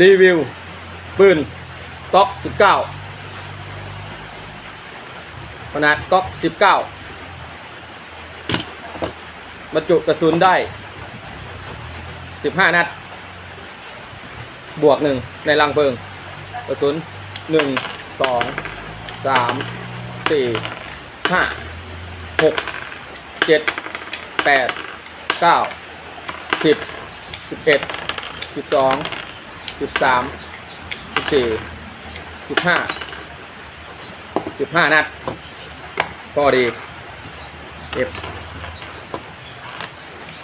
รีวิว ปืนก๊อก 19 ขนาดก๊อก 19 บรรจุกระสุนได้ 15 นัด บวกหนึ่งในรังเพลิง กระสุนหนึ่งสองสามสี่ห้าหกเจ็ดสามสิบสี่สิบห้าสิบห้านัดก็ดีเก็บ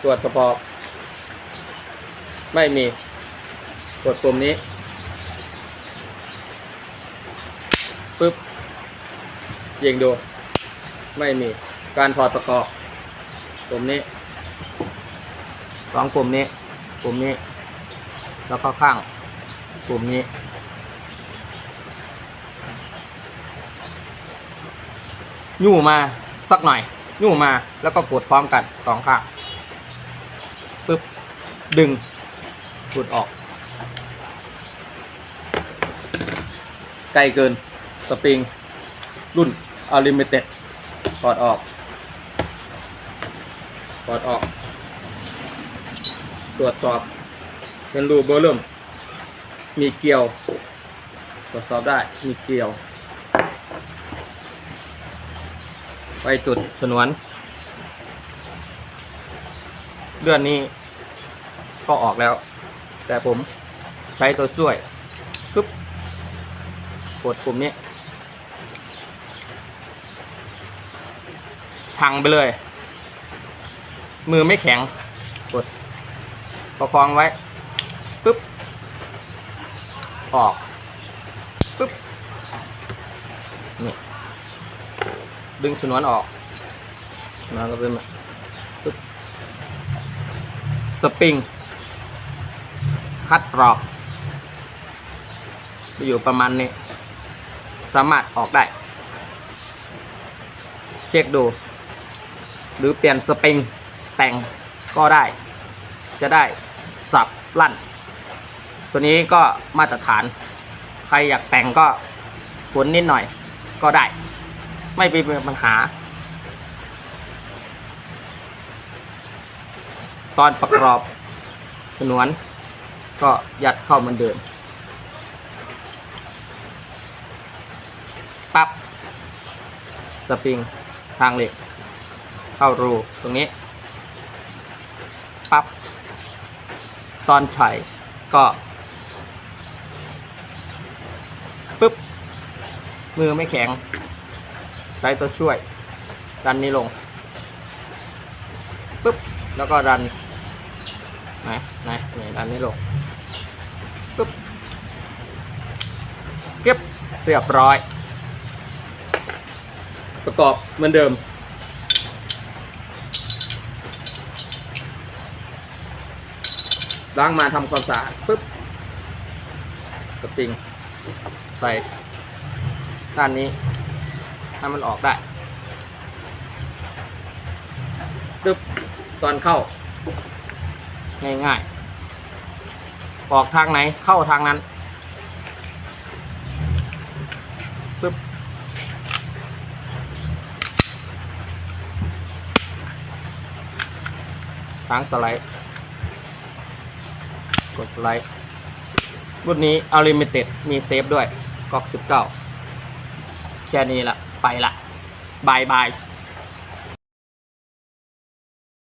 ตรวจสปอบไม่มีกดปุ่มนี้ปึ๊บยิงดู ไม่มีการถอดประกอบปุ่มนี้สองปุ่มนี้ปุ่มนี้ แล้วก็ข้าง ปุ่มนี้ยู่มาสักหน่อยยู่มาแล้วก็กดพร้อมกันสองข้างปึ๊บดึงกดออก ไกลเกินสปริง รุ่นอลิมิเต็ดถอดออกถอดออก ตรวจสอบเป็นรูเบอร์เริ่ม มีเกลียว ตรวจสอบได้มีเกลียว ไปจุดฉนวน เลื่อนนี้ก็ออกแล้ว แต่ผมใช้ตัวช่วยปึ๊บกดปุ่มนี้พังไปเลย มือไม่แข็ง กดประคองไว้ ออกปึ๊บนี่ดึงชนวนออกมันก็เป็นปึ๊บสปริง คัดรอกอยู่ประมาณนี้ สามารถออกได้ เช็คดู หรือเปลี่ยนสปริงแต่งก็ได้ จะได้สับลั่น ตัวนี้ก็มาตรฐาน ใครอยากแต่งก็ฝนนิดหน่อยก็ได้ ไม่เป็นปัญหา ตอนประกอบสนวน ก็ยัดเข้าเหมือนเดิมปั๊บสปริงทางเหล็ก เข้ารูตรงนี้ปั๊บตอนไฉก็ ปึ๊บ มือไม่แข็งใช้ตัวช่วย ดันนี้ลงปึ๊บ แล้วก็ดันไหนไหนไหนดันนี้ลงปึ๊บเก็บเรียบร้อย ประกอบเหมือนเดิมล้างมาทำความสะอาดปึ๊บกระติง ใส่ด้านนี้ให้มันออกได้ปึ๊บตอนเข้า ง่ายๆ ออกทางไหนเข้าทางนั้นปึ๊บค้างสไลด์ กดสไลด์ รุ่นนี้อลิมิเต็ดมีเซฟด้วย กอก 19 แค่นี้ละ ไปละบายบาย